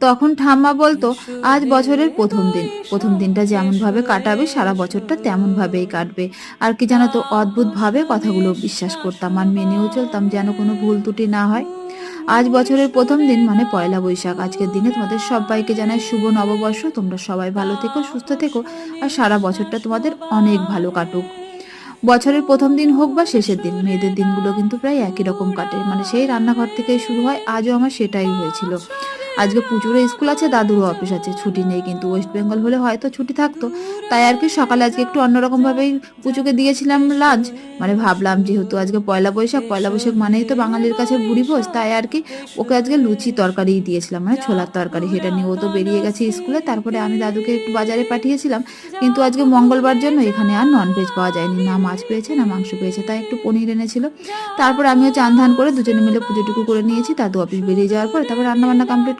তখন ঠাম্মা বলতো, আজ বছরের প্রথম দিন। প্রথম দিনটা যেমনভাবে কাটাবে, সারা বছরটা তেমনভাবেই কাটবে। আর কি জানো তো, অদ্ভুতভাবে কথাগুলো বিশ্বাস করতাম আর মেনেও চলতাম যেন কোনো ভুল ত্রুটি না হয়। আজ বছরের প্রথম দিন মানে পয়লা বৈশাখ। আজকের দিনে তোমাদের সবাইকে জানাই শুভ নববর্ষ। তোমরা সবাই ভালো থেকো, সুস্থ থেকো আর সারা বছরটা তোমাদের অনেক ভালো কাটুক। বছরের প্রথম দিন হোক বা শেষের দিন, মেয়েদের দিনগুলো কিন্তু প্রায় একই রকম কাটে। মানে সেই রান্নাঘর থেকেই শুরু হয়, আজও আমার সেটাই হয়েছিল। আজকে পুজোরও স্কুল আছে, দাদুরও অফিস আছে, ছুটি নেই কিন্তু ওয়েস্ট বেঙ্গল হলে হয়তো ছুটি থাকতো। তাই আর কি সকালে আজকে একটু অন্যরকম ভাবেই পুজোকে দিয়েছিলাম লাঞ্চ মানে ভাবলাম যেহেতু আজকে পয়লা বৈশাখ পয়লা বৈশাখ মানেই তো বাঙালির কাছে বুড়ি ভোজ, তাই আর কি ওকে আজকে লুচি তরকারি দিয়েছিলাম মানে ছোলার তরকারি সেটা নিয়ে। ও তো বেরিয়ে গেছে স্কুলে, তারপরে আমি দাদুকে একটু বাজারে পাঠিয়েছিলাম। কিন্তু আজকে মঙ্গলবার জন্য এখানে আর ননভেজ পাওয়া যায়নি, না মাছ পেয়েছে, না মাংস পেয়েছে, তাই একটু পনির এনেছিল। তারপর আমিও চান ধান করে দুজনে মিলে পুজোটুকু করে নিয়েছি, দাদু অফিস বেরিয়ে যাওয়ার পর তারপর রান্না বান্না কমপ্লিট